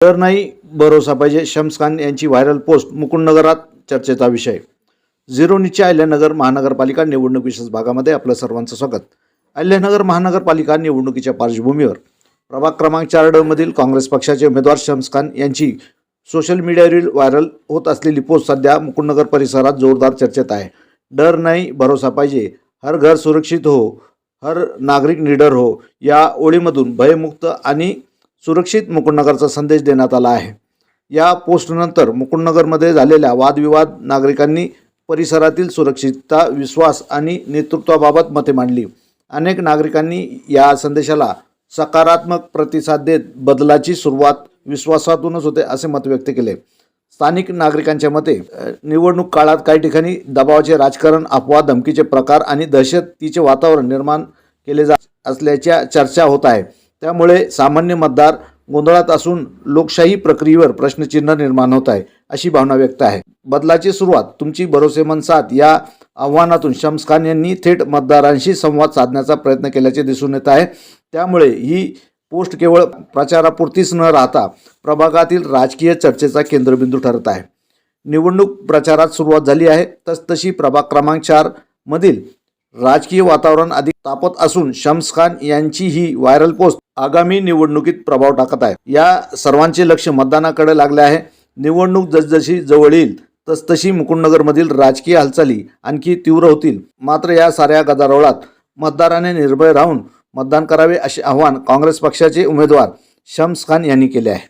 तर नाही भरोसा पाहिजे शम्स खान यांची व्हायरल पोस्ट मुकुंदनगरात चर्चेचा विषय. झिरोनीच्या अहिल्यानगर महानगरपालिका निवडणूक विशेष भागामध्ये आपलं सर्वांचं स्वागत. अहिल्यानगर महानगरपालिका निवडणुकीच्या पार्श्वभूमीवर प्रभाग क्रमांक चार डमधील काँग्रेस पक्षाचे उमेदवार शम्स खान यांची सोशल मीडियावरील व्हायरल होत असलेली पोस्ट सध्या मुकुंदनगर परिसरात जोरदार चर्चेत आहे. डर नाही भरोसा पाहिजे. हर घर सुरक्षित हो हर नागरिक निडर हो. या ओळीमधून भयमुक्त आणि सुरक्षित मुकुंदनगरचा संदेश देण्यात आला आहे. या पोस्टनंतर मुकुंदनगरमध्ये झालेल्या वादविवाद नागरिकांनी परिसरातील सुरक्षितता विश्वास आणि नेतृत्वाबाबत मते मांडली. अनेक नागरिकांनी या संदेशाला सकारात्मक प्रतिसाद देत बदलाची सुरुवात विश्वासातूनच होते असे मत व्यक्त केले. स्थानिक नागरिकांच्या मते निवडणूक काळात काही ठिकाणी दबावाचे राजकारण अफवा धमकीचे प्रकार आणि दहशतीचे वातावरण निर्माण केले जात असल्याच्या चर्चा होत आहे. त्यामुळे सामान्य मतदार गोंधळात असून लोकशाही प्रक्रियेवर प्रश्नचिन्ह निर्माण होत आहे अशी भावना व्यक्त आहे. बदलाची सुरुवात तुमची भरोसेमंद साथ या आव्हानातून शम्स खान यांनी थेट मतदारांशी संवाद साधण्याचा प्रयत्न केल्याचे दिसून येत आहे. त्यामुळे ही पोस्ट केवळ प्रचारापुरतीच न राहता प्रभागातील राजकीय चर्चेचा केंद्रबिंदू ठरत आहे. निवडणूक प्रचारात सुरुवात झाली आहे तसतशी प्रभाग क्रमांक चार मधील राजकीय वातावरण अधिक तापत असून शम्स खान यांची ही व्हायरल पोस्ट आगामी निवडणुकीत प्रभाव टाकत आहे. या सर्वांचे लक्ष मतदानाकडे लागले आहे. निवडणूक जसजशी जवळ येईल तसतशी मुकुंदनगरमधील राजकीय हालचाली आणखी तीव्र होतील. मात्र या साऱ्या गदारोळात मतदाराने निर्भय राहून मतदान करावे असे आवाहन काँग्रेस पक्षाचे उमेदवार शम्स खान यांनी केले आहे.